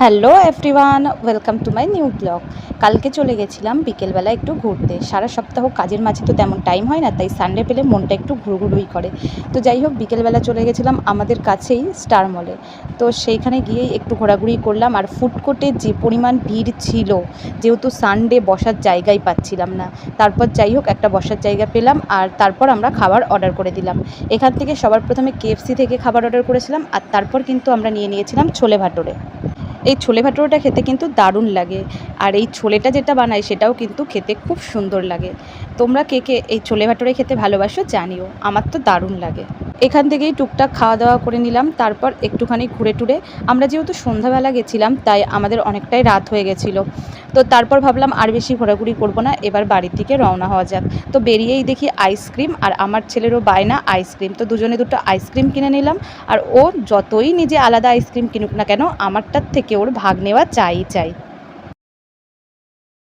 Hello everyone welcome to my new blog কালকে চলে গেছিলাম বিকেলবেলা একটু ঘুরতে। সারা সপ্তাহ কাজের মাঝে তো তেমন টাইম হয় না, তাই সানডে পেলে মনটা একটু ঘুরঘুরুই করে। তো যাই হোক, বিকেলবেলা চলে গেছিলাম আমাদের কাছেই স্টার মলে তো সেইখানে গিয়েই একটু ঘোরাঘুরি করলাম আর ফুড কোর্টে যে পরিমাণ ভিড় ছিল, যেহেতু সানডে বসার জায়গাই পাচ্ছিলাম না, তারপর যাই হোক একটা বসার জায়গা পেলাম আর তারপর আমরা খাবার অর্ডার করে দিলাম। এখান থেকে সবার প্রথমে কেএফসি থেকে খাবার অর্ডার করেছিলাম আর তারপর কিন্তু আমরা নিয়ে নিয়েছিলাম ছোলে ভাটোরে। এই ছোলে ভাটোরাটা খেতে কিন্তু দারুণ লাগে। আর এই ছোলেটা যেটা বানাই সেটাও কিন্তু খেতে খুব সুন্দর লাগে। তোমরা কে কে এই ছোলে ভাটোরে খেতে ভালোবাসো জানিও, আমার তো দারুণ লাগে। এখান থেকেই টুকটাক খাওয়া দাওয়া করে নিলাম, তারপর একটুখানি ঘুরে টুরে। আমরা যেহেতু সন্ধ্যাবেলা গেছিলাম, তাই আমাদের অনেকটাই রাত হয়ে গেছিল। তো তারপর ভাবলাম আর বেশি ঘোরাঘুরি করব না, এবার বাড়ির দিকে রওনা হওয়া যাক। তো বেরিয়েই দেখি আইসক্রিম আর আমার ছেলেরও বায়না আইসক্রিম। তো দুজনে দুটো আইসক্রিম কিনে নিলাম, আর ও যতই নিজে আলাদা আইসক্রিম কিনুক না কেন, আমারটার থেকে ওর ভাগ নেওয়া চাই চাই।